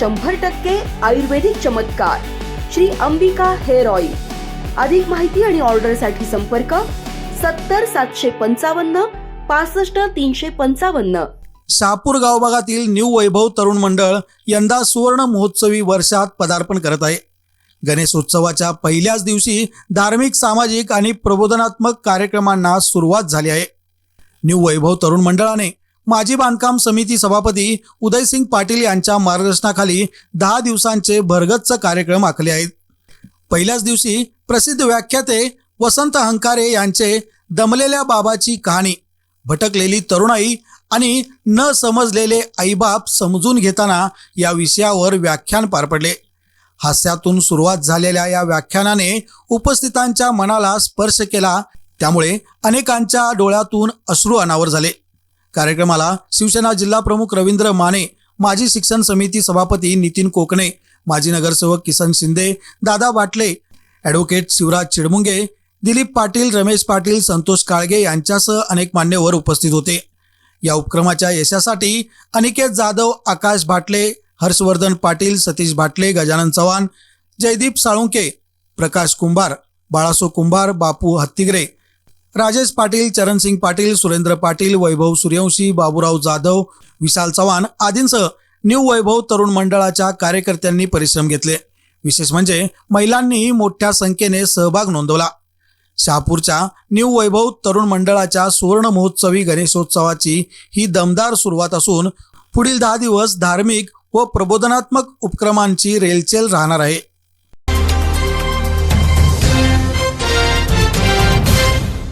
शंभर टक्के आयुर्वेदिक चमत्कार. Shri Ambika hair oil. अधिक माहिती आणि ऑर्डरसाठी संपर्क सत्तर सातशे पंचावन्न पासष्ट तीनशे पंचावन्न. शहापूर गावभागातील न्यू वैभव तरुण मंडळ यंदा सुवर्ण महोत्सवी वर्षात पदार्पण करत आहे. गणेशोत्सवाच्या पहिल्याच दिवशी धार्मिक सामाजिक आणि प्रबोधनात्मक कार्यक्रमांना सुरुवात झाली आहे. न्यू वैभव तरुण मंडळाने माजी बांधकाम समिती सभापती उदयसिंग पाटील यांच्या मार्गदर्शनाखाली दहा दिवसांचे भरगच्च कार्यक्रम आखले आहेत. पहिल्याच दिवशी प्रसिद्ध व्याख्याते वसंत हंकारे यांचे दमलेल्या बाबाची कहाणी भटकलेली तरुणाई आणि न समजलेले आईबाप समजून घेताना या विषयावर व्याख्यान पार पडले. हास्यातून सुरुवात झालेल्या या व्याख्यानाने उपस्थितांच्या मनाला स्पर्श केला त्यामुळे अनेकांच्या डोळ्यातून अश्रू अनावर झाले. कार्यक्रमाला शिवसेना जिल्हा प्रमुख रवींद्र माने माजी शिक्षण समिती सभापती नितीन कोकणे माजी नगरसेवक किसन शिंदे दादा बाटले ॲडव्होकेट शिवराज चिडमुंगे दिलीप पाटील रमेश पाटील संतोष काळगे यांच्यासह अनेक मान्यवर उपस्थित होते. या उपक्रमाच्या यशासाठी अनिकेत जाधव आकाश भाटले हर्षवर्धन पाटील सतीश भाटले गजानन चव्हाण जयदीप साळुंके प्रकाश कुंभार बाळासो कुंभार बापू हत्तिगरे राजेश पाटील चरणसिंग पाटील सुरेंद्र पाटील वैभव सूर्यवंशी बाबूराव जाधव विशाल चव्हाण आदींसह न्यू वैभव तरुण मंडळाच्या कार्यकर्त्यांनी परिश्रम घेतले. विशेष म्हणजे महिलांनीही मोठ्या संख्येने सहभाग नोंदवला. शहापूरच्या न्यू वैभव तरुण मंडळाच्या सुवर्ण महोत्सवी गणेशोत्सवाची ही दमदार सुरुवात असून पुढील दहा दिवस धार्मिक व प्रबोधनात्मक उपक्रमांची रेलचेल राहणार आहे.